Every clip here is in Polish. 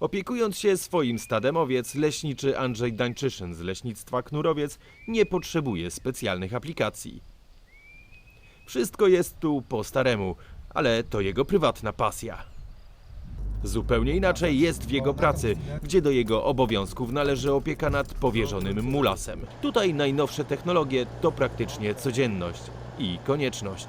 Opiekując się swoim stadem owiec, leśniczy Andrzej Dańczyszyn z leśnictwa Knurowiec nie potrzebuje specjalnych aplikacji. Wszystko jest tu po staremu, ale to jego prywatna pasja. Zupełnie inaczej jest w jego pracy, gdzie do jego obowiązków należy opieka nad powierzonym mulasem. Tutaj najnowsze technologie to praktycznie codzienność i konieczność.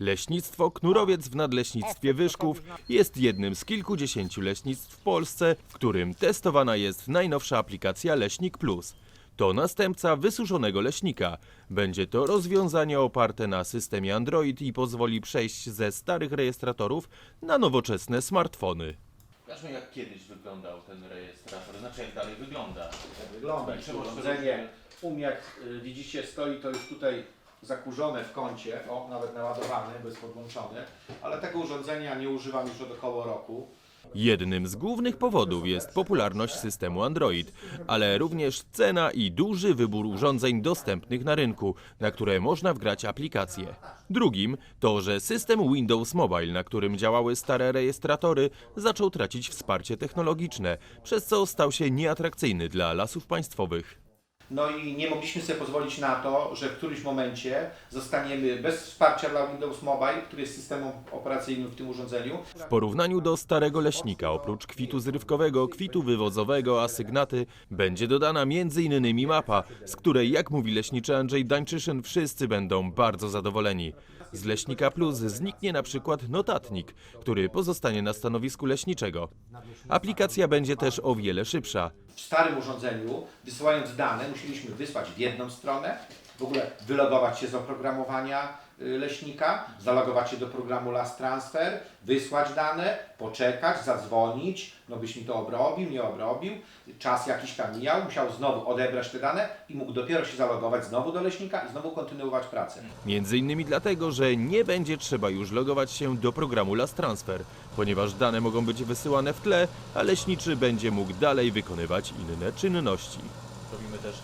Leśnictwo Knurowiec w Nadleśnictwie Wyszków jest jednym z kilkudziesięciu leśnictw w Polsce, w którym testowana jest najnowsza aplikacja Leśnik Plus. To następca wysuszonego leśnika. Będzie to rozwiązanie oparte na systemie Android i pozwoli przejść ze starych rejestratorów na nowoczesne smartfony. Zobaczmy jak kiedyś wyglądał ten rejestrator, znaczy jak dalej wygląda. wygląda. Tak, trzeba urządzenie, u mnie jak y, widzicie stoi to już tutaj zakurzone w kącie, o nawet naładowane, bo jest podłączone, ale tego urządzenia nie używam już od około roku. Jednym z głównych powodów jest popularność systemu Android, ale również cena i duży wybór urządzeń dostępnych na rynku, na które można wgrać aplikacje. Drugim to, że system Windows Mobile, na którym działały stare rejestratory, zaczął tracić wsparcie technologiczne, przez co stał się nieatrakcyjny dla lasów państwowych. No i nie mogliśmy sobie pozwolić na to, że w którymś momencie zostaniemy bez wsparcia dla Windows Mobile, który jest systemem operacyjnym w tym urządzeniu. W porównaniu do starego leśnika, oprócz kwitu zrywkowego, kwitu wywozowego, asygnaty, będzie dodana m.in. mapa, z której, jak mówi leśniczy Andrzej Dańczyszyn, wszyscy będą bardzo zadowoleni. Z Leśnika Plus zniknie na przykład notatnik, który pozostanie na stanowisku leśniczego. Aplikacja będzie też o wiele szybsza. W starym urządzeniu, wysyłając dane, musieliśmy wysłać w jedną stronę, w ogóle wylogować się z oprogramowania leśnika, zalogować się do programu Last Transfer, wysłać dane, poczekać, zadzwonić, no byś mi to obrobił, nie obrobił, czas jakiś tam mijał, musiał znowu odebrać te dane i mógł dopiero się zalogować znowu do leśnika i znowu kontynuować pracę. Między innymi dlatego, że nie będzie trzeba już logować się do programu Last Transfer, ponieważ dane mogą być wysyłane w tle, a leśniczy będzie mógł dalej wykonywać inne czynności. Robimy też,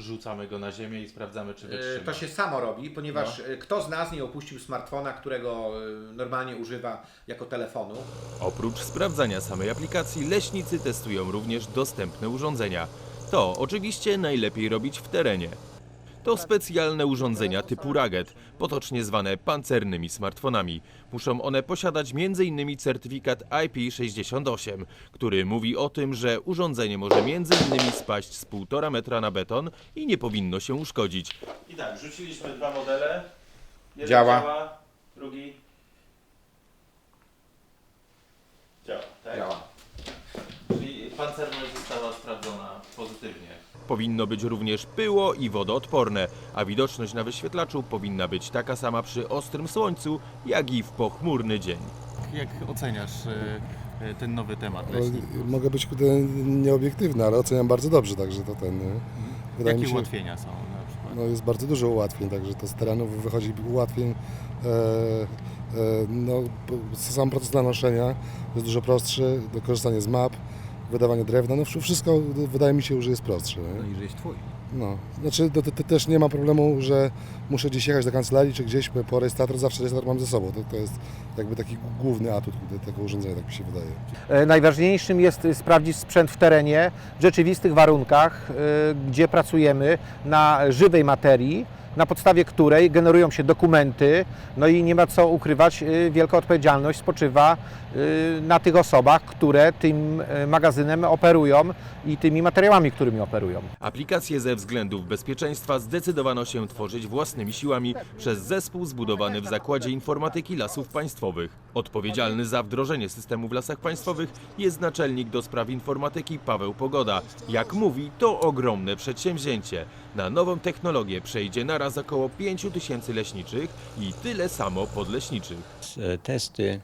rzucamy go na ziemię i sprawdzamy, czy E, To się samo robi, ponieważ e, kto z nas nie opuścił smartfona, którego e, normalnie używa jako telefonu. Oprócz sprawdzania samej aplikacji, leśnicy testują również dostępne urządzenia. To oczywiście najlepiej robić w terenie. To specjalne urządzenia typu Raget, potocznie zwane pancernymi smartfonami. Muszą one posiadać m.in. certyfikat IP68, który mówi o tym, że urządzenie może m.in. spaść z 1,5 metra na beton i nie powinno się uszkodzić. I tak, rzuciliśmy dwa modele. Jeden Działa. działa drugi działa. Tak? Działa. Czyli pozytywnie. Powinno być również pyło i wodoodporne, a widoczność na wyświetlaczu powinna być taka sama przy ostrym słońcu, jak i w pochmurny dzień. Jak oceniasz e, e, ten nowy temat No, mogę być kurde, nieobiektywny, ale oceniam bardzo dobrze, także to ten. nie? Wydaje Jakie mi się, ułatwienia są na przykład? no jest bardzo dużo ułatwień, także to z terenów wychodzi ułatwień. E, e, no, p- sam proces nanoszenia jest dużo prostszy, do korzystanie z map, wydawanie drewna, no wsz- wszystko wydaje mi się, że jest prostsze. Nie? i że jest twój. No, znaczy to, to, to też nie ma problemu, że muszę gdzieś jechać do kancelarii czy gdzieś po, rejestrator, zawsze rejestrator mam ze sobą. To, to jest jakby taki główny atut tego urządzenia, tak mi się wydaje. E, Najważniejszym jest sprawdzić sprzęt w terenie, w rzeczywistych warunkach, y, gdzie pracujemy na żywej materii, na podstawie której generują się dokumenty, no i nie ma co ukrywać, y, wielka odpowiedzialność spoczywa na tych osobach, które tym magazynem operują i tymi materiałami, którymi operują. Aplikację ze względów bezpieczeństwa zdecydowano się tworzyć własnymi siłami przez zespół zbudowany w Zakładzie Informatyki Lasów Państwowych. Odpowiedzialny za wdrożenie systemu w Lasach Państwowych jest naczelnik do spraw informatyki Paweł Pogoda. Jak mówi, to ogromne przedsięwzięcie. Na nową technologię przejdzie naraz około 5 tysięcy leśniczych i tyle samo podleśniczych. testy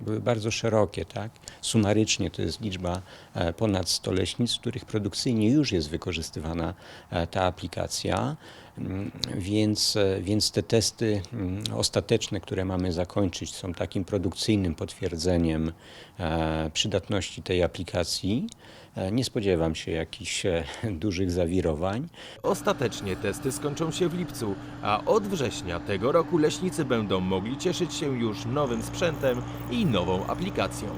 były bardzo szerokie, tak? Sumarycznie to jest liczba e, ponad 100 leśnic, w których produkcyjnie już jest wykorzystywana e, ta aplikacja. Mm, Więc, e, więc te testy mm, ostateczne, które mamy zakończyć, są takim produkcyjnym potwierdzeniem e, przydatności tej aplikacji. E, Nie spodziewam się jakichś dużych zawirowań. Ostatecznie testy skończą się w lipcu, a od września tego roku leśnicy będą mogli cieszyć się już nowym sprzętem i nową aplikacją.